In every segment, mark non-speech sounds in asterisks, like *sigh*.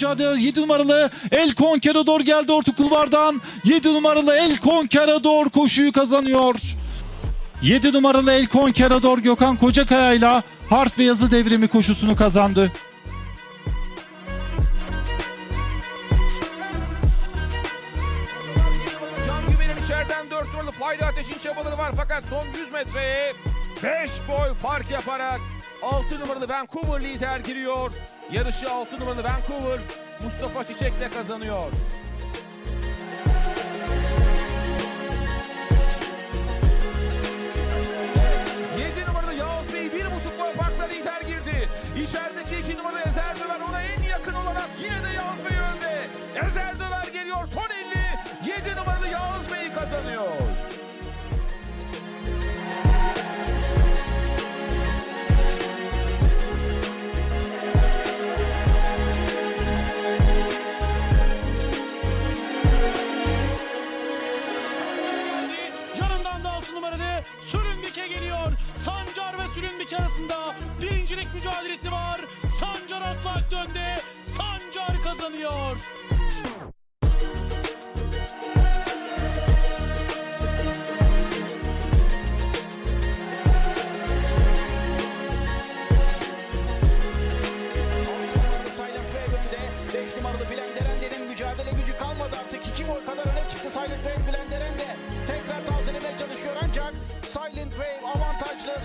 mücadele 7 numaralı El Conquerador geldi orta kulvardan. 7 numaralı El Conquerador koşuyu kazanıyor. 7 numaralı El Conquerador Gökhan Kocakaya ile harf ve yazı devrimi koşusunu kazandı. İçeriden 4 numaralı Fayda Ateş'in çabaları var fakat son 100 metreye 5 boy fark yaparak 6 numaralı Vancouver lider giriyor. Yarışı 6 numaralı Vancouver Mustafa Çiçek'le kazanıyor. Sürümbike arasında birincilik mücadelesi var. Sancar asfalt önde. Sancar kazanıyor.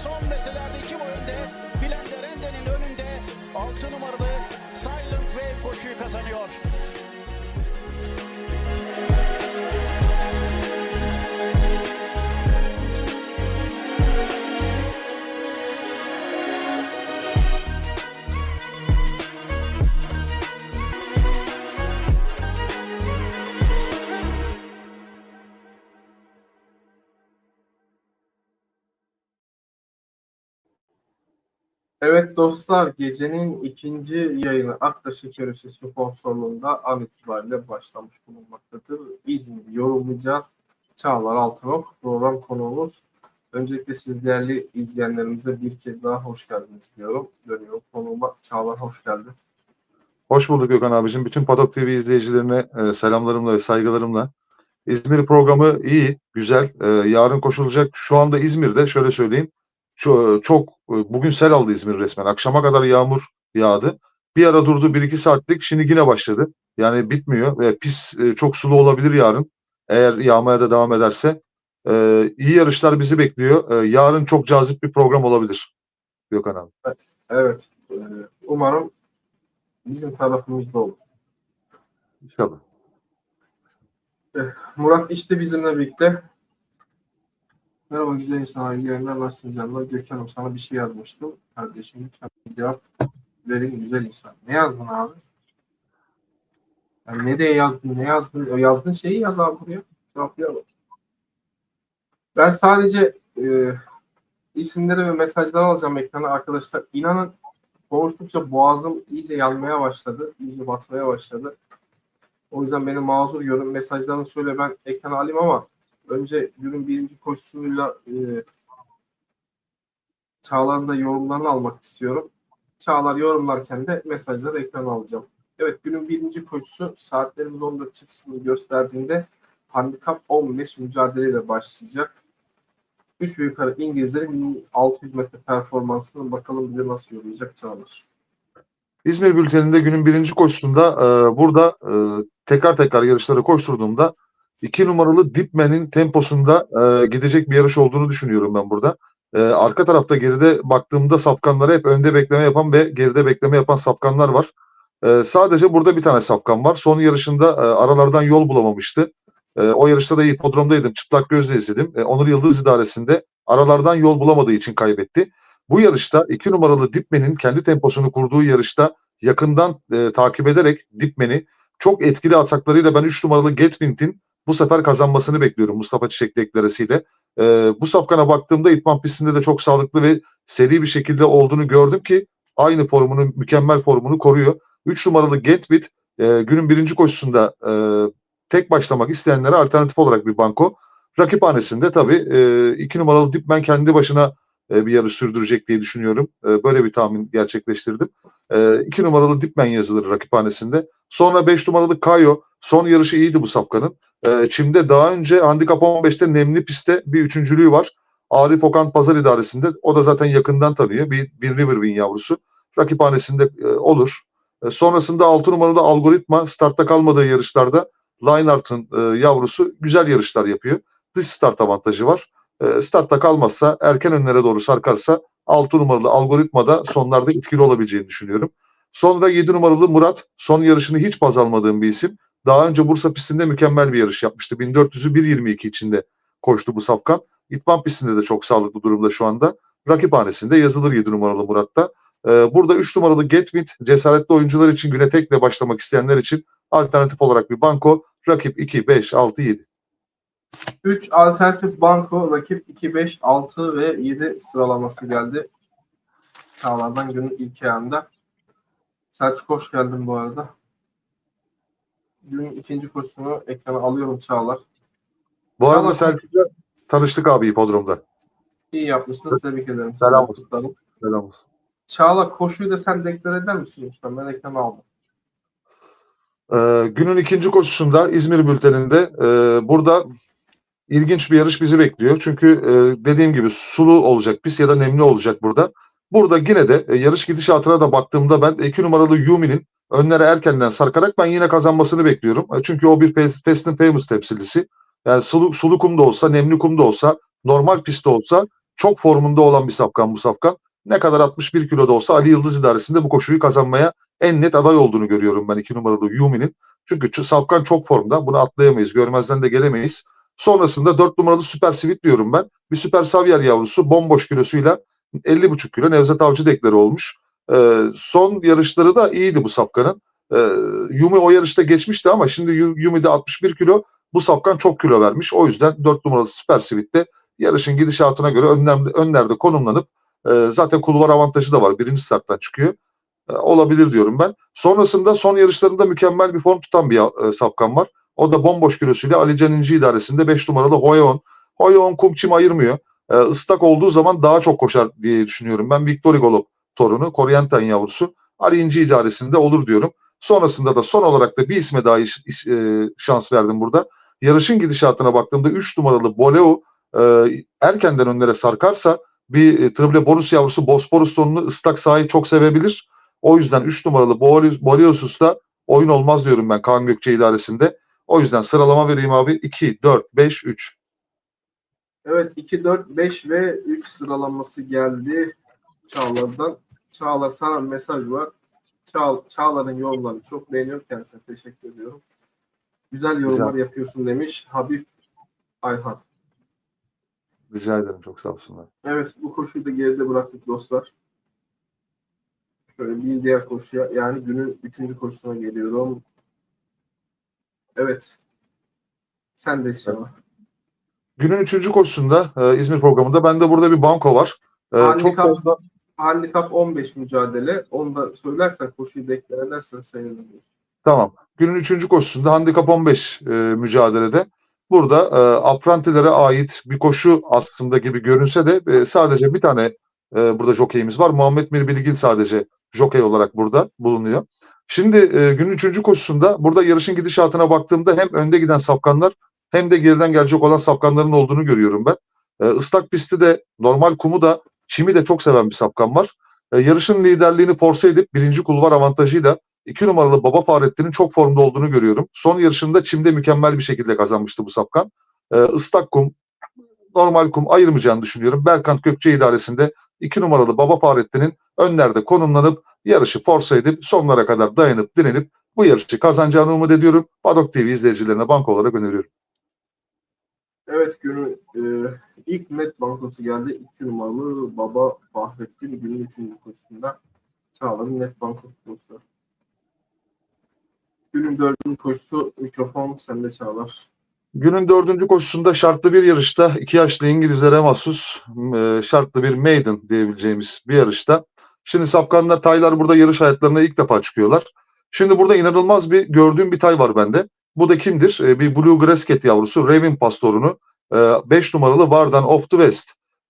Son metrelerde 2 boy önde. Bilen Derender'in önünde 6 numaralı Silent Wave koşuyu kazanıyor. Evet dostlar, gecenin ikinci yayını Aktaş Şekeröşü sponsorluğunda an itibariyle başlamış bulunmaktadır. İzmir yorumlayacağız. Çağlar Altınok program konuğumuz. Öncelikle siz değerli izleyenlerimize bir kez daha hoş geldiniz diyorum. Dönüyorum konuğuma. Çağlar hoş geldin. Hoş bulduk Gökhan abicim. Bütün Padok TV izleyicilerine e, selamlarımla ve saygılarımla. İzmir programı iyi, güzel. E, yarın koşulacak. Şu anda İzmir'de şöyle söyleyeyim. Çok bugün sel aldı İzmir resmen. Akşama kadar yağmur yağdı. Bir ara durdu 1-2 saatlik. Şimdi yine başladı. Yani bitmiyor ve pis e, çok sulu olabilir yarın. Eğer yağmaya da devam ederse. E, iyi yarışlar bizi bekliyor. E, yarın çok cazip bir program olabilir. Gökhan abi. Evet, umarım bizim tarafımızda olur. İnşallah. Murat işte bizimle birlikte. Merhaba güzel insanlar, iyi yayınlar, nasılsınız canlar? Gökhan'ım sana bir şey yazmıştım. Kardeşim lütfen cevap verin güzel insan. Ne yazdın abi? Yani ne diye yazdın, ne yazdın? O yazdığın şeyi yaz abi buraya. Cevaplayalım. Ben sadece e, isimleri ve mesajları alacağım ekrana arkadaşlar. İnanın konuştukça boğazım iyice yanmaya başladı. iyice batmaya başladı. O yüzden beni mazur görün. Mesajlarını söyle ben ekrana alayım ama önce günün birinci koşusuyla e, Çağlar'ın da yorumlarını almak istiyorum. Çağlar yorumlarken de mesajları ekrana alacağım. Evet günün birinci koşusu saatlerimiz 14 çıksını gösterdiğinde handikap 15 mücadeleyle başlayacak. 3 ve yukarı İngilizlerin 600 metre performansını bakalım bize nasıl yorulacak Çağlar. İzmir bülteninde günün birinci koşusunda e, burada e, tekrar tekrar yarışları koşturduğumda iki numaralı Dipmen'in temposunda e, gidecek bir yarış olduğunu düşünüyorum ben burada. E, arka tarafta geride baktığımda safkanlara hep önde bekleme yapan ve geride bekleme yapan safkanlar var. E, sadece burada bir tane safkan var. Son yarışında e, aralardan yol bulamamıştı. E, o yarışta da hipodromdaydım. Çıplak gözle izledim. E, Onur Yıldız idaresinde aralardan yol bulamadığı için kaybetti. Bu yarışta iki numaralı Dipmen'in kendi temposunu kurduğu yarışta yakından e, takip ederek Dipmen'i çok etkili ataklarıyla ben 3 numaralı Getwind'in bu sefer kazanmasını bekliyorum Mustafa Çiçek deklarasıyla. E, bu safkana baktığımda İtman pistinde de çok sağlıklı ve seri bir şekilde olduğunu gördüm ki aynı formunu, mükemmel formunu koruyor. 3 numaralı Getwind e, günün birinci koşusunda e, tek başlamak isteyenlere alternatif olarak bir banko. Rakiphanesinde tabii 2 numaralı Dipmen kendi başına e, bir yarış sürdürecek diye düşünüyorum. E, böyle bir tahmin gerçekleştirdim. 2 numaralı Dipmen yazılır rakiphanesinde. Sonra 5 numaralı Kayo. Son yarışı iyiydi bu safkanın. Ee, Çim'de daha önce handikap 15'te nemli pistte bir üçüncülüğü var. Arif Okan Pazar İdaresi'nde. O da zaten yakından tanıyor. Bir, bir River Win yavrusu. Rakiphanesinde e, olur. E, sonrasında 6 numaralı Algoritma startta kalmadığı yarışlarda Lineart'ın e, yavrusu güzel yarışlar yapıyor. Dış start avantajı var. E, startta kalmazsa erken önlere doğru sarkarsa 6 numaralı Algoritma'da sonlarda etkili olabileceğini düşünüyorum. Sonra 7 numaralı Murat son yarışını hiç baz almadığım bir isim. Daha önce Bursa pistinde mükemmel bir yarış yapmıştı. 1400'ü 1.22 içinde koştu bu safkan. İtman pistinde de çok sağlıklı durumda şu anda. Rakiphanesinde yazılır 7 numaralı Murat'ta. Ee, burada 3 numaralı Getwit cesaretli oyuncular için güne tekle başlamak isteyenler için alternatif olarak bir banko. Rakip 2, 5, 6, 7. 3 alternatif banko rakip 2, 5, 6 ve 7 sıralaması geldi. Çağlar'dan günün ilk ayağında. Selçuk hoş geldin bu arada. Günün ikinci koşusunu ekrana alıyorum Çağlar. Bu arada. Selçuk'la tanıştık abi hipodromda. İyi yapmışsınız. Tebrik ederim. Selam olsun. Selam olsun. Çağlar koşuyu da sen deklar eder misin lütfen? Ben ekrana aldım. Ee, günün ikinci koşusunda İzmir bülteninde e, burada ilginç bir yarış bizi bekliyor. Çünkü e, dediğim gibi sulu olacak pist ya da nemli olacak burada. Burada yine de e, yarış gidişatına da baktığımda ben 2 numaralı Yumi'nin önlere erkenden sarkarak ben yine kazanmasını bekliyorum. E, Çünkü o bir Fast and Famous temsilcisi. Yani sulu, sulu kumda olsa, nemli kumda olsa, normal pistte olsa çok formunda olan bir safkan bu safkan. Ne kadar 61 kiloda olsa Ali Yıldız idaresinde bu koşuyu kazanmaya en net aday olduğunu görüyorum ben 2 numaralı Yumi'nin. Çünkü Safkan çok formda. Bunu atlayamayız. Görmezden de gelemeyiz. Sonrasında 4 numaralı Süper Sivit diyorum ben. Bir Süper Savyer yavrusu bomboş kilosuyla 50,5 kilo Nevzat Avcı dekleri olmuş. Ee, son yarışları da iyiydi bu Safkan'ın. Ee, Yumi o yarışta geçmişti ama şimdi Yu- Yumi'de 61 kilo. Bu Safkan çok kilo vermiş. O yüzden 4 numaralı Süper Sivit'te yarışın gidişatına göre önlerde, önlerde konumlanıp e, zaten kulvar avantajı da var. Birinci starttan çıkıyor. E, olabilir diyorum ben. Sonrasında son yarışlarında mükemmel bir form tutan bir e, safkan var. O da bomboş kilosuyla Ali Can İnci idaresinde 5 numaralı Hoyon. Hoyon kum çim ayırmıyor. E, ıslak olduğu zaman daha çok koşar diye düşünüyorum. Ben Victor Golop torunu, Koryantan yavrusu Ali İnci idaresinde olur diyorum. Sonrasında da son olarak da bir isme daha iş- iş- e, şans verdim burada. Yarışın gidişatına baktığımda 3 numaralı Boleo e, erkenden önlere sarkarsa bir e, triple bonus yavrusu Bosporus tonunu ıslak sahayı çok sevebilir. O yüzden 3 numaralı Boreos- Boreosus'ta oyun olmaz diyorum ben Kaan Gökçe idaresinde. O yüzden sıralama vereyim abi. 2, 4, 5, 3. Evet 2, 4, 5 ve 3 sıralaması geldi Çağlar'dan. Çağlar sana mesaj var. Çağ, Çağlar'ın yorumlarını çok beğeniyorum kendisine teşekkür ediyorum. Güzel yorumlar yapıyorsun demiş Habib Ayhan. Rica ederim. Çok sağ olsunlar. Evet bu koşuyu da geride bıraktık dostlar. Şöyle bir diğer koşuya yani günün üçüncü koşusuna geliyorum. Evet. Sen de Çağlar. Günün üçüncü koşusunda e, İzmir programında bende burada bir banko var. E, çok fazla Handikap 15 mücadele. Onu da söylersen koşuyu deklar edersen sevinirim. Tamam. Günün üçüncü koşusunda handikap 15 e, mücadelede burada e, aprantilere ait bir koşu aslında gibi görünse de e, sadece bir tane e, burada jokeyimiz var. Muhammed Mir Bilgin sadece jokey olarak burada bulunuyor. Şimdi e, günün üçüncü koşusunda burada yarışın gidişatına baktığımda hem önde giden safkanlar hem de geriden gelecek olan safkanların olduğunu görüyorum ben. E, ıslak pisti de normal kumu da çimi de çok seven bir safkan var. E, yarışın liderliğini force edip birinci kulvar avantajıyla 2 numaralı Baba Fahrettin'in çok formda olduğunu görüyorum. Son yarışında çimde mükemmel bir şekilde kazanmıştı bu sapkan. Ee, ıslak kum, normal kum ayırmayacağını düşünüyorum. Berkant Gökçe idaresinde 2 numaralı Baba Fahrettin'in önlerde konumlanıp yarışı force edip sonlara kadar dayanıp direnip bu yarışı kazanacağını umut ediyorum. Paddock TV izleyicilerine banko olarak öneriyorum. Evet günün e, ilk net bankosu geldi. 2 numaralı Baba Fahrettin günün 3. koşusunda Çağlar'ın net bankosu koşusu. Günün 4. koşusu mikrofon sende Çağlar. Günün dördüncü koşusunda şartlı bir yarışta iki yaşlı İngilizlere mahsus e, şartlı bir maiden diyebileceğimiz bir yarışta. Şimdi safkanlar taylar burada yarış hayatlarına ilk defa çıkıyorlar. Şimdi burada inanılmaz bir gördüğüm bir tay var bende. Bu da kimdir? E, bir Blue Gresket yavrusu Raven Pastorunu 5 numaralı Vardan of the West.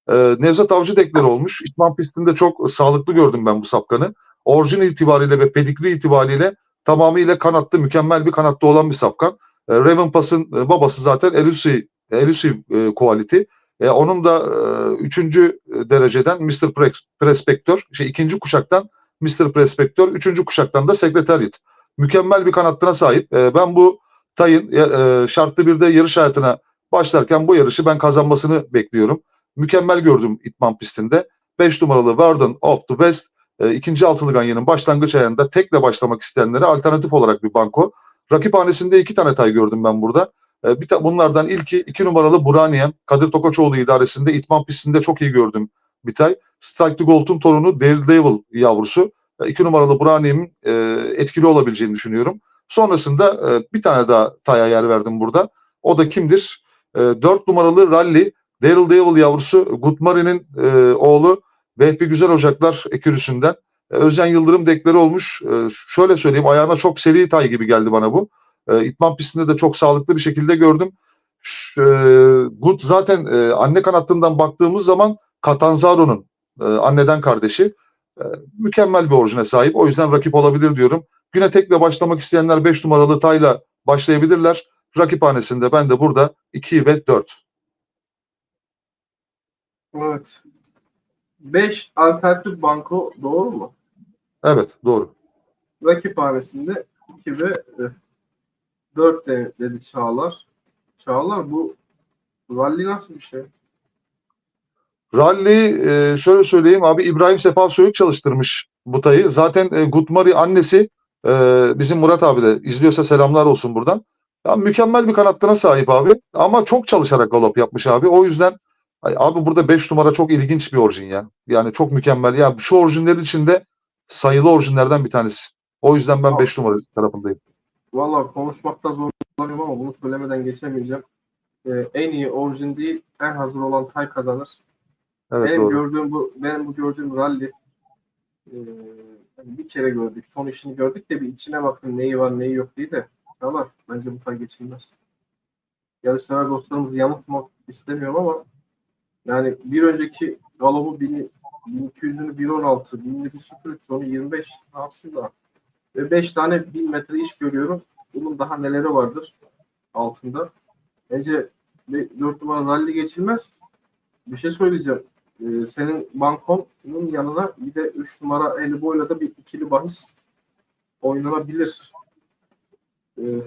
E, Nevzat Avcı dekleri olmuş. İtman pistinde çok sağlıklı gördüm ben bu safkanı. Orijin itibariyle ve pedigri itibariyle tamamıyla kanatlı, mükemmel bir kanatta olan bir safkan. E, Raven Pass'ın e, babası zaten Elusive, Elusive e, Quality. E, onun da e, üçüncü dereceden Mr. Pre- Prespector, şey ikinci kuşaktan Mr. Prespector, üçüncü kuşaktan da Secretariat. Mükemmel bir kanattına sahip. E, ben bu Tay'ın e, şartlı bir de yarış hayatına başlarken bu yarışı ben kazanmasını bekliyorum. Mükemmel gördüm İtman pistinde. 5 numaralı Verdun of the West e, ikinci altılı ganyanın başlangıç ayında tekle başlamak isteyenlere alternatif olarak bir banko. Rakiphanesinde iki tane tay gördüm ben burada. E, bir ta- bunlardan ilki iki numaralı Buraniye. Kadir Tokaçoğlu idaresinde İtman pistinde çok iyi gördüm bir tay. Strike to Gold'un torunu Daredevil yavrusu. E, numaralı Buraniye'nin e, etkili olabileceğini düşünüyorum. Sonrasında e, bir tane daha taya yer verdim burada. O da kimdir? E, 4 numaralı Rally. Daryl Devil yavrusu Gutmari'nin e, oğlu Vehbi Güzel Ocaklar ekürüsünden. E, Özcan Yıldırım dekleri olmuş. E, şöyle söyleyeyim ayağına çok seri tay gibi geldi bana bu. E, İtman pistinde de çok sağlıklı bir şekilde gördüm. E, Gut zaten e, anne kanattından baktığımız zaman Catanzaro'nun e, anneden kardeşi. E, mükemmel bir orijine sahip. O yüzden rakip olabilir diyorum. Güne tekle başlamak isteyenler 5 numaralı tayla başlayabilirler. Rakiphanesinde ben de burada 2 ve 4. Evet. 5 alternatif banko doğru mu? Evet doğru. Rakiphanesinde 2 ve 4 de, dedi Çağlar. Çağlar bu rally nasıl bir şey? Rally e, şöyle söyleyeyim abi İbrahim Sefa Söğüt çalıştırmış bu tayı. Zaten e, Gutmari annesi e, bizim Murat abi de izliyorsa selamlar olsun buradan. Ya, mükemmel bir kanatlına sahip abi ama çok çalışarak galop yapmış abi. O yüzden abi burada 5 numara çok ilginç bir orijin ya. Yani çok mükemmel. Ya şu orijinlerin içinde sayılı orijinlerden bir tanesi. O yüzden ben 5 numara tarafındayım. Valla konuşmakta zorlanıyorum ama bunu söylemeden geçemeyeceğim. Ee, en iyi orijin değil, en hazır olan tay kazanır. Evet benim doğru. gördüğüm bu, benim bu gördüğüm rally ee, bir kere gördük. Son işini gördük de bir içine bakın neyi var neyi yok diye de. Ama bence bu tay geçilmez. Yarışsever dostlarımızı yanıltmak istemiyorum ama yani bir önceki galobu 1200'ünü 1.16, 1103 sonu 25 ne yapsın da ve 5 tane 1000 metre iş görüyorum. Bunun daha neleri vardır altında. Bence 4 numara rally geçilmez. Bir şey söyleyeceğim. Ee, senin bankonun yanına bir de 3 numara eli boyla da bir ikili bahis oynanabilir. Ee,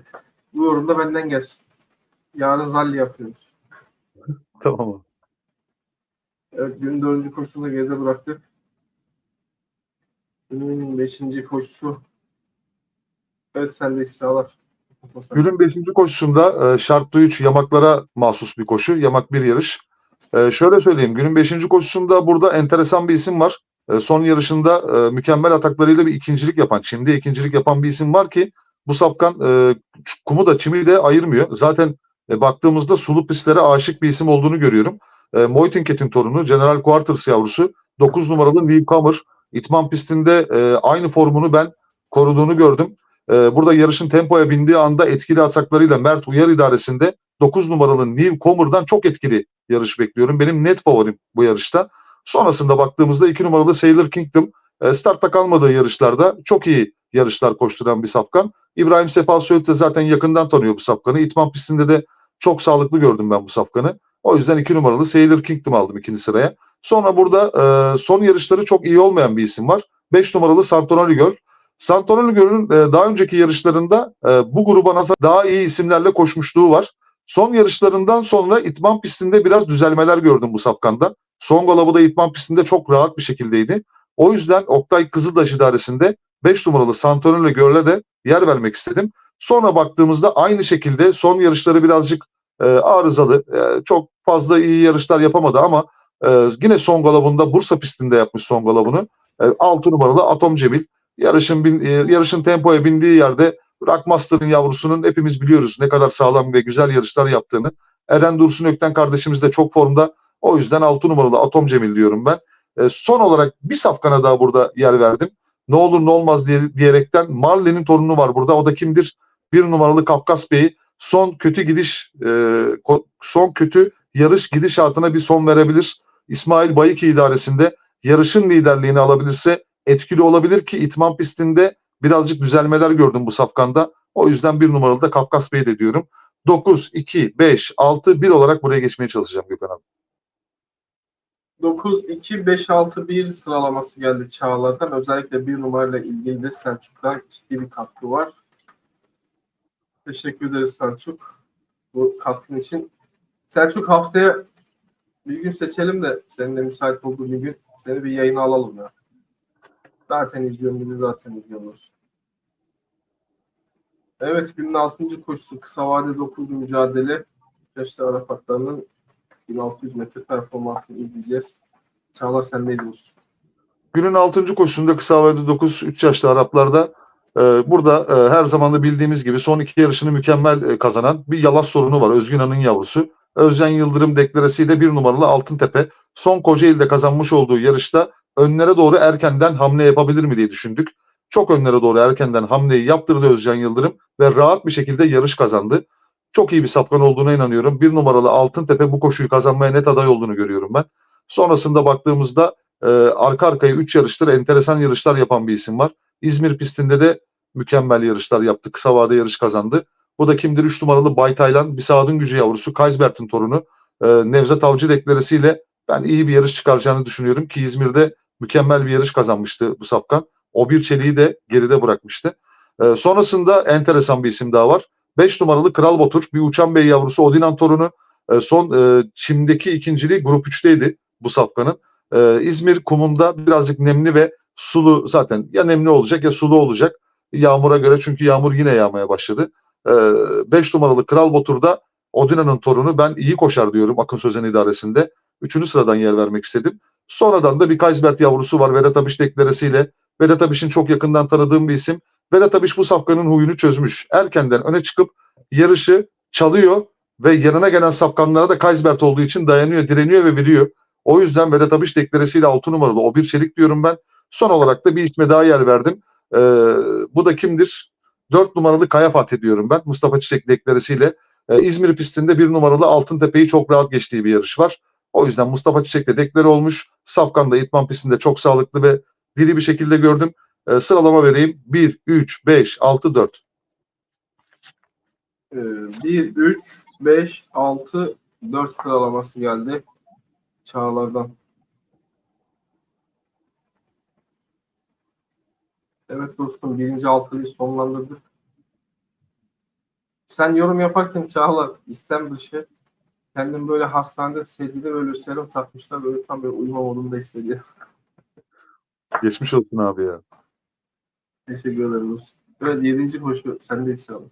bu yorum da benden gelsin. Yarın rally yapıyoruz. *laughs* Tamam. Evet günün dördüncü koşusunu da geride bıraktık. Günün beşinci koşusu. Evet sen de istihalar. Günün 5. koşusunda e, şartlı 3 yamaklara mahsus bir koşu. Yamak bir yarış. E, şöyle söyleyeyim. Günün 5. koşusunda burada enteresan bir isim var. E, son yarışında e, mükemmel ataklarıyla bir ikincilik yapan, şimdi ikincilik yapan bir isim var ki bu sapkan e, kumu da çimi de ayırmıyor. Zaten e, baktığımızda sulu pistlere aşık bir isim olduğunu görüyorum. E, Moitinket'in torunu, General Quarters yavrusu, 9 numaralı Newcomer. İtman pistinde e, aynı formunu ben koruduğunu gördüm. Ee, burada yarışın tempoya bindiği anda etkili ataklarıyla Mert Uyar idaresinde 9 numaralı Newcomer'dan çok etkili yarış bekliyorum. Benim net favorim bu yarışta. Sonrasında baktığımızda 2 numaralı Sailor Kingdom e, startta kalmadığı yarışlarda çok iyi yarışlar koşturan bir safkan. İbrahim Sefa Söğüt de zaten yakından tanıyor bu safkanı. İtman pistinde de çok sağlıklı gördüm ben bu safkanı. O yüzden 2 numaralı Sailor Kingdom aldım ikinci sıraya. Sonra burada e, son yarışları çok iyi olmayan bir isim var. 5 numaralı Santonali Göl. Santorelli Göl'ün e, daha önceki yarışlarında e, bu gruba nazaran daha iyi isimlerle koşmuşluğu var. Son yarışlarından sonra itman pistinde biraz düzelmeler gördüm bu safkanda. Son galabı da itman pistinde çok rahat bir şekildeydi. O yüzden Oktay Kızıldaş idaresinde 5 numaralı Santorelli Göl'e de yer vermek istedim. Sonra baktığımızda aynı şekilde son yarışları birazcık e, arızalı. E, çok fazla iyi yarışlar yapamadı ama e, yine son galabında Bursa pistinde yapmış son galabını. E, 6 numaralı Atom Cemil yarışın bin, e, yarışın tempoya bindiği yerde Rockmaster'ın yavrusunun hepimiz biliyoruz ne kadar sağlam ve güzel yarışlar yaptığını. Eren Dursun Ökten kardeşimiz de çok formda. O yüzden 6 numaralı Atom Cemil diyorum ben. E, son olarak bir safkana daha burada yer verdim. Ne olur ne olmaz diye, diyerekten Marley'nin torunu var burada. O da kimdir? Bir numaralı Kafkas Bey'i son kötü gidiş e, son kötü yarış gidişatına bir son verebilir. İsmail Bayıki idaresinde yarışın liderliğini alabilirse etkili olabilir ki itman pistinde birazcık düzelmeler gördüm bu safkanda. O yüzden bir numaralı da Kafkas Bey de diyorum. 9, 2, 5, 6, 1 olarak buraya geçmeye çalışacağım Gökhan abi. 9, 2, 5, 6, 1 sıralaması geldi Çağlar'dan. Özellikle bir numarayla ilgili de Selçuk'tan ciddi bir katkı var. Teşekkür ederiz Selçuk bu katkın için. Selçuk haftaya bir gün seçelim de senin de müsait olduğun bir gün seni bir yayına alalım ya. Zaten izliyorum bizi zaten izliyoruz. Evet günün 6. koşusu kısa vade 9 mücadele. Beşli Arap atlarının 1600 metre performansını izleyeceğiz. Çağlar sendeyiz olsun. Günün 6. koşusunda kısa havada 9 3 yaşlı Araplarda e, burada e, her zaman da bildiğimiz gibi son iki yarışını mükemmel e, kazanan bir yalas sorunu var. Özgün Han'ın yavrusu. Özcan Yıldırım deklarasıyla bir numaralı Altıntepe son Kocaeli'de kazanmış olduğu yarışta önlere doğru erkenden hamle yapabilir mi diye düşündük. Çok önlere doğru erkenden hamleyi yaptırdı Özcan Yıldırım ve rahat bir şekilde yarış kazandı. Çok iyi bir safkan olduğuna inanıyorum. Bir numaralı Altıntepe bu koşuyu kazanmaya net aday olduğunu görüyorum ben. Sonrasında baktığımızda e, arka arkaya 3 yarıştır enteresan yarışlar yapan bir isim var. İzmir pistinde de mükemmel yarışlar yaptı. Kısa vade yarış kazandı. Bu da kimdir? 3 numaralı Bay Taylan, bir sağdın gücü yavrusu, Kaysbert'in torunu. E, Nevzat Avcı deklarasıyla ben iyi bir yarış çıkaracağını düşünüyorum ki İzmir'de mükemmel bir yarış kazanmıştı bu safkan. O bir çeliği de geride bırakmıştı. E, sonrasında enteresan bir isim daha var. 5 numaralı Kral Batur, bir uçan bey yavrusu Odinan torunu. E, son e, çimdeki ikinciliği grup 3'teydi bu safkanın. E, İzmir kumunda birazcık nemli ve sulu zaten ya nemli olacak ya sulu olacak. Yağmura göre çünkü yağmur yine yağmaya başladı. 5 numaralı Kral Batur'da Odina'nın torunu ben iyi koşar diyorum Akın Sözen idaresinde. Üçüncü sıradan yer vermek istedim. Sonradan da bir Kaysbert yavrusu var Vedat Abiş deklarasıyla. Vedat Abiş'in çok yakından tanıdığım bir isim. Vedat Abiş bu safkanın huyunu çözmüş. Erkenden öne çıkıp yarışı çalıyor ve yanına gelen safkanlara da Kaysbert olduğu için dayanıyor, direniyor ve veriyor. O yüzden Vedat Abiş deklarasıyla 6 numaralı o bir çelik diyorum ben. Son olarak da bir isme daha yer verdim. Ee, bu da kimdir? 4 numaralı Kaya Fatih diyorum ben. Mustafa Çiçek deklarasıyla. Ee, İzmir pistinde bir numaralı Altıntepe'yi çok rahat geçtiği bir yarış var. O yüzden Mustafa Çiçek de dekları olmuş. Safkan da İtman pistinde çok sağlıklı ve diri bir şekilde gördüm. Ee, sıralama vereyim. 1, 3, 5, 6, 4. Ee, 1, 3, 5, 6, 4 sıralaması geldi. Çağlar'dan. Evet dostum birinci altıyı sonlandırdık. Sen yorum yaparken Çağlar istem dışı kendim böyle hastanede sevgili böyle serum takmışlar böyle tam böyle uyuma modunda hissediyor. *laughs* Geçmiş olsun abi ya. Teşekkür ederiz. Evet yedinci koşu sende inşallah.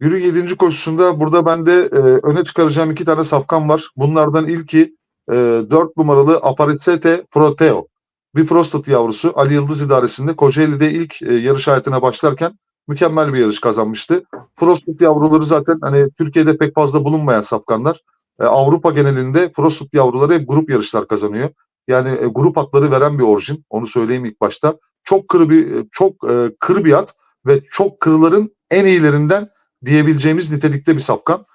Yürü 7. koşusunda burada bende e, öne çıkaracağım iki tane safkan var. Bunlardan ilki e, 4 numaralı Aparicete Proteo. Bir prostat yavrusu Ali Yıldız idaresinde Kocaeli'de ilk e, yarış hayatına başlarken mükemmel bir yarış kazanmıştı. Prostat yavruları zaten hani Türkiye'de pek fazla bulunmayan safkanlar. E, Avrupa genelinde prostat yavruları hep grup yarışlar kazanıyor. Yani e, grup atları veren bir orijin. Onu söyleyeyim ilk başta. Çok kır bir çok e, kır bir at ve çok kırların en iyilerinden diyebileceğimiz nitelikte bir safkan.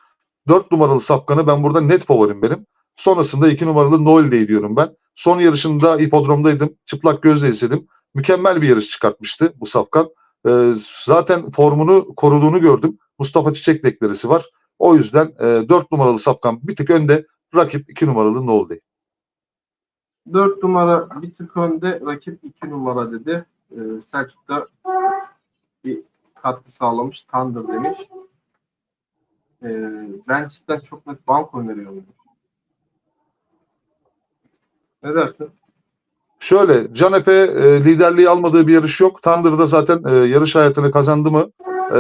4 numaralı safkanı ben burada net favorim benim. Sonrasında 2 numaralı Noel'deyi diyorum ben. Son yarışında hipodromdaydım. Çıplak gözle izledim. Mükemmel bir yarış çıkartmıştı bu safkan. Ee, zaten formunu koruduğunu gördüm. Mustafa Çiçek deklaresi var. O yüzden e, 4 numaralı safkan bir tık önde. Rakip 2 numaralı Noel'deyi. 4 numara bir tık önde rakip 2 numara dedi. Ee, Selçuk da bir katkı sağlamış. Thunder demiş. Ee, ben cidden çok net bank öneriyorum. Ne dersin? Şöyle Canepe e, liderliği almadığı bir yarış yok. Thunder'da zaten e, yarış hayatını kazandı mı e,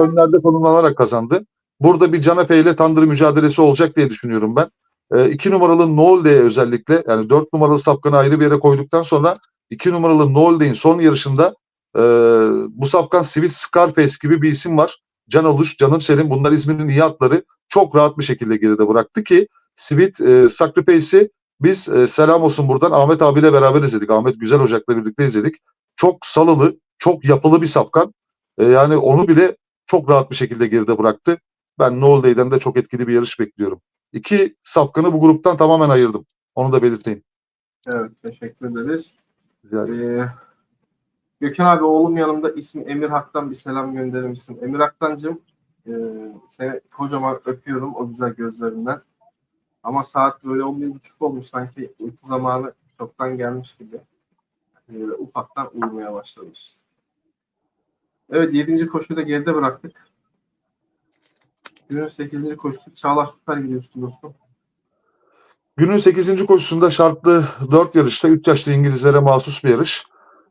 önlerde konumlanarak kazandı. Burada bir Canepe ile Thunder mücadelesi olacak diye düşünüyorum ben. E, iki numaralı Nolde'ye özellikle yani dört numaralı safkanı ayrı bir yere koyduktan sonra iki numaralı Nolde'in son yarışında e, bu safkan Sweet Scarface gibi bir isim var. Can Oluş, Canım Selim bunlar İzmir'in iyi atları çok rahat bir şekilde geride bıraktı ki Sweet e, Sacrifice'i biz e, selam olsun buradan Ahmet abiyle beraber izledik. Ahmet Güzel Ocak'la birlikte izledik. Çok salılı, çok yapılı bir safkan. E, yani onu bile çok rahat bir şekilde geride bıraktı. Ben Nolday'den de çok etkili bir yarış bekliyorum. İki safkanı bu gruptan tamamen ayırdım. Onu da belirteyim. Evet teşekkür ederiz. Yani Ee, Gökhan abi oğlum yanımda ismi Emir Hak'tan bir selam gönderir misin? Emir Hak'tancığım e, seni kocaman öpüyorum o güzel gözlerinden. Ama saat böyle 11.30 olmuş sanki uyku zamanı çoktan gelmiş gibi. Böyle ufaktan uyumaya başlamış. Evet 7. koşuyu da geride bıraktık. Günün 8. koşusu Çağlar süper gidiyorsun dostum. Günün 8. koşusunda şartlı 4 yarışta 3 yaşlı İngilizlere mahsus bir yarış.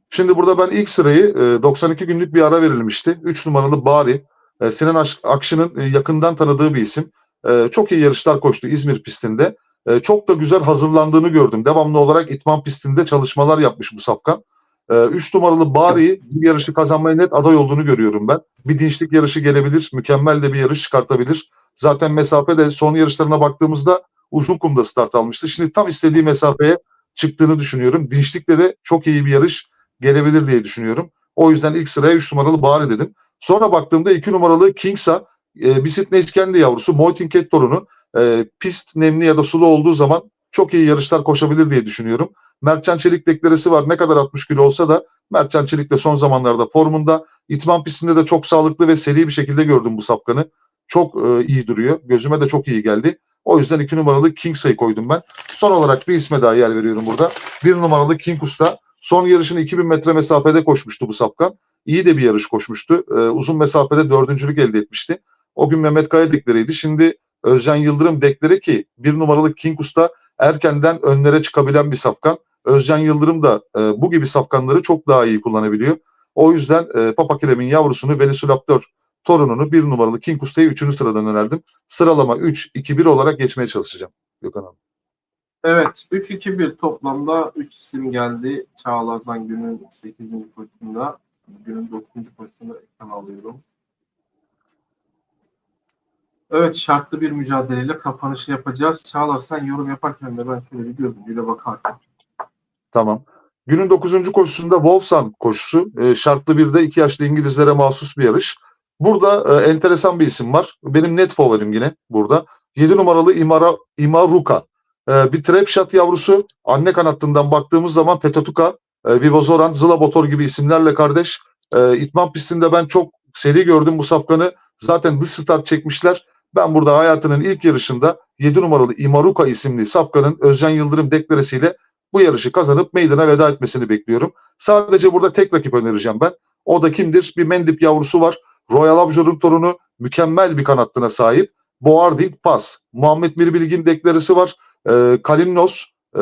Şimdi burada ben ilk sırayı e, 92 günlük bir ara verilmişti. 3 numaralı Bari. E, Sinan Akşı'nın e, yakından tanıdığı bir isim. E, Çok iyi yarışlar koştu İzmir pistinde. E, Çok da güzel hazırlandığını gördüm. Devamlı olarak İtman pistinde çalışmalar yapmış bu safkan. 3 numaralı Bari bir yarışı kazanmaya net aday olduğunu görüyorum ben. Bir dinçlik yarışı gelebilir. Mükemmel de bir yarış çıkartabilir. Zaten mesafe de son yarışlarına baktığımızda uzun kumda start almıştı. Şimdi tam istediği mesafeye çıktığını düşünüyorum. Dinçlikle de çok iyi bir yarış gelebilir diye düşünüyorum. O yüzden ilk sıraya 3 numaralı Bari dedim. Sonra baktığımda 2 numaralı Kingsa e, bir Sydney İskendi yavrusu Moitin Cat torunu e, pist nemli ya da sulu olduğu zaman çok iyi yarışlar koşabilir diye düşünüyorum. Mertcan Çelik deklaresi var. Ne kadar 60 kilo olsa da Mertcan Çelik de son zamanlarda formunda. İtman pistinde de çok sağlıklı ve seri bir şekilde gördüm bu safkanı. Çok e, iyi duruyor. Gözüme de çok iyi geldi. O yüzden 2 numaralı Kingsa'yı koydum ben. Son olarak bir isme daha yer veriyorum burada. 1 numaralı King Usta. Son yarışını 2000 metre mesafede koşmuştu bu sapkan. İyi de bir yarış koşmuştu. Ee, uzun mesafede dördüncülük elde etmişti. O gün Mehmet Kaya dekleriydi. Şimdi Özcan Yıldırım dekleri ki bir numaralı King Usta erkenden önlere çıkabilen bir safkan. Özcan Yıldırım da e, bu gibi safkanları çok daha iyi kullanabiliyor. O yüzden e, Papa Kerem'in yavrusunu Velisulaptor torununu bir numaralı King Usta'yı 3. sıradan önerdim. Sıralama 3-2-1 olarak geçmeye çalışacağım. Gökhan abi. Evet 3-2-1 toplamda 3 isim geldi. Çağlar'dan günün 8. koşusunda. Günün 9. koşusunda ekran alıyorum. Evet şartlı bir mücadeleyle kapanışı yapacağız. Çağlar sen yorum yaparken de ben şöyle bir gözümle bakarım. Tamam. Günün 9. koşusunda Wolfson koşusu. E, şartlı bir de 2 yaşlı İngilizlere mahsus bir yarış. Burada e, enteresan bir isim var. Benim net favorim yine burada. 7 numaralı Imara, Imaruka. E, bir trap shot yavrusu. Anne kanattından baktığımız zaman Petatuka, e, Vivozoran, Zlabotor gibi isimlerle kardeş. E, İtman pistinde ben çok seri gördüm bu safkanı. Zaten dış start çekmişler. Ben burada hayatının ilk yarışında 7 numaralı Imaruka isimli safkanın Özcan Yıldırım deklaresiyle bu yarışı kazanıp meydana veda etmesini bekliyorum. Sadece burada tek rakip önereceğim ben. O da kimdir? Bir Mendip yavrusu var. Royal Abjor'un torunu mükemmel bir kanattına sahip. Boarding Pass. Muhammed Mirbilgin deklaresi var. Ee, Kalimnos e,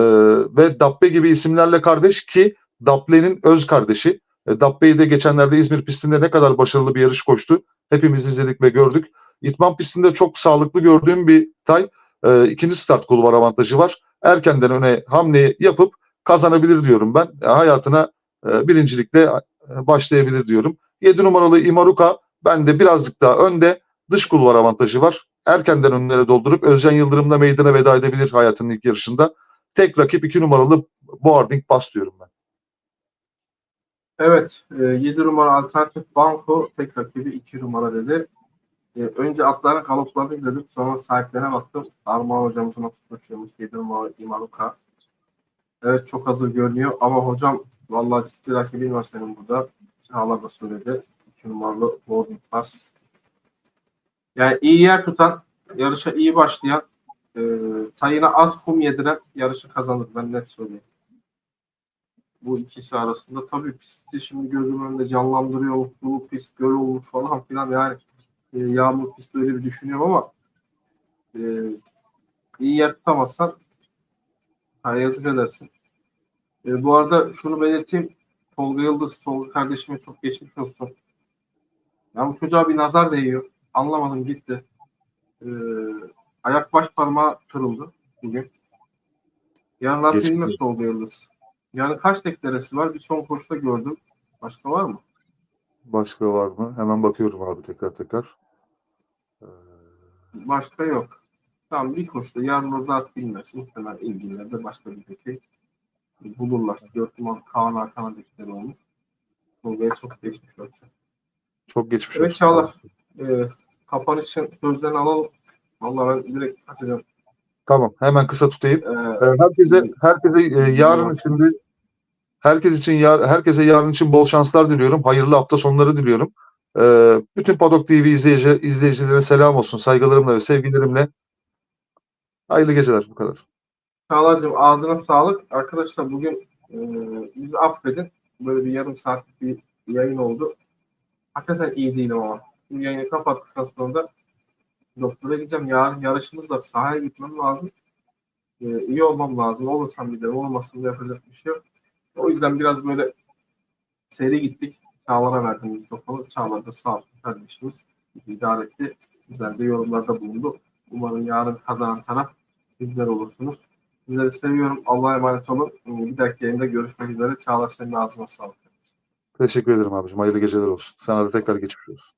ve Dappe gibi isimlerle kardeş ki Daple'nin öz kardeşi. E, Dappe'yi de geçenlerde İzmir pistinde ne kadar başarılı bir yarış koştu. Hepimiz izledik ve gördük. İtman pistinde çok sağlıklı gördüğüm bir tay. E, ikinci start kulvar avantajı var erkenden öne hamle yapıp kazanabilir diyorum ben. E, hayatına e, birincilikle e, başlayabilir diyorum. 7 numaralı Imaruka bende birazcık daha önde dış kulvar avantajı var. Erkenden önlere doldurup Özcan Yıldırım'la meydana veda edebilir hayatının ilk yarışında. Tek rakip 2 numaralı Boarding Pass diyorum ben. Evet 7 numara alternatif banko tek rakibi 2 numara dedi. E, önce atların kalıplarını izledim. Sonra sahiplerine baktım. Armağan hocamızın atı koşuyormuş. 7 numara Imaruka. Evet çok hazır görünüyor. Ama hocam vallahi ciddi rakibin var senin burada. Çağlar da söyledi. 2 numaralı boarding pass. Yani iyi yer tutan, yarışa iyi başlayan, e, tayına az kum yediren yarışı kazanır. Ben net söyleyeyim. Bu ikisi arasında tabii pisti şimdi gözümün önünde canlandırıyor. Bu pist göl olmuş falan filan yani e, yağmur pisti öyle bir düşünüyorum ama e, iyi yer tutamazsan ha, yazık edersin. E, bu arada şunu belirteyim. Tolga Yıldız, Tolga kardeşime çok geçmiş olsun. Ya bu çocuğa bir nazar değiyor. Anlamadım gitti. E, ayak baş parmağı kırıldı bugün. Yarın rahat bilmez. Tolga Yıldız. Yani kaç deklaresi var? Bir son koşuda gördüm. Başka var mı? Başka var mı? Hemen bakıyorum abi tekrar tekrar. Ee, Başka yok. Tamam bir koşuda yarın orada at bilmez. Muhtemelen ilgililerde başka bir peki bulurlar. Dört numaralı Kaan Hakan'a dekları olmuş. Tolga'ya çok geçmiş olsun. çok geçmiş Evet olsun. Çağlar. Ee, kapanış için sözlerini alalım. Vallahi ben direkt atacağım. Tamam hemen kısa tutayım. Ee, herkese herkese e, yarın şimdi Herkes için yar, herkese yarın için bol şanslar diliyorum. Hayırlı hafta sonları diliyorum. Ee, bütün Padok TV izleyici, izleyicilerine selam olsun. Saygılarımla ve sevgilerimle. Hayırlı geceler bu kadar. Çağlar'cığım ağzına sağlık. Arkadaşlar bugün e, bizi affedin. Böyle bir yarım saatlik bir yayın oldu. Hakikaten iyi değilim ama. Bu yayını kapattıktan sonra da doktora gideceğim. Yarın yarışımız var. Sahaya gitmem lazım. E, iyi olmam lazım. Olursam de olmasın da yapacak bir şey yok. O yüzden biraz böyle seri gittik. Çağlar'a verdim mikrofonu. Çağlar da sağ olsun kardeşimiz. idare etti. Güzel de yorumlarda bulundu. Umarım yarın kazanan taraf sizler olursunuz. Sizleri seviyorum. Allah'a emanet olun. Bir dahaki yayında görüşmek üzere. Çağlar senin ağzına sağlık. Teşekkür ederim abicim. Hayırlı geceler olsun. Sana da tekrar geçmiş olsun.